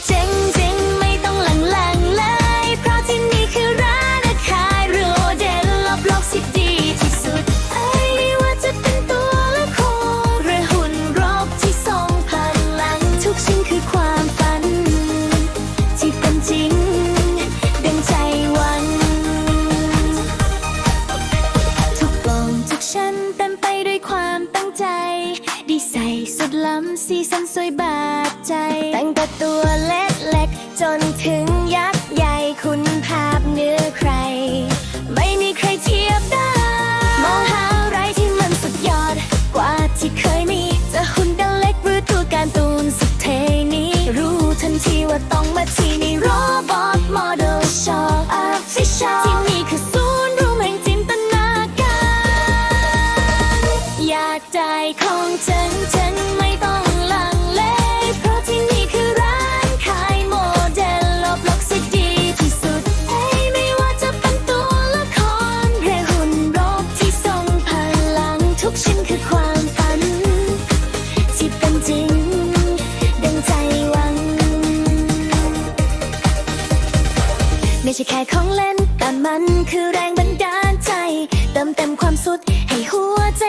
静静ำสีสันสวยบาดใจ ตั้งแต่ตัวเล็กเล็กจนถึงยักษ์ใหญ่คุณภาพเนื้อใคร ไม่มีใครเทียบได้ มองหาอะไรที่มันสุดยอด กว่าที่เคยมี ไม่ใช่แค่ของเล่น แต่มันคือแรงบันดาลใจ เติมเต็มความสุดให้หัวใจ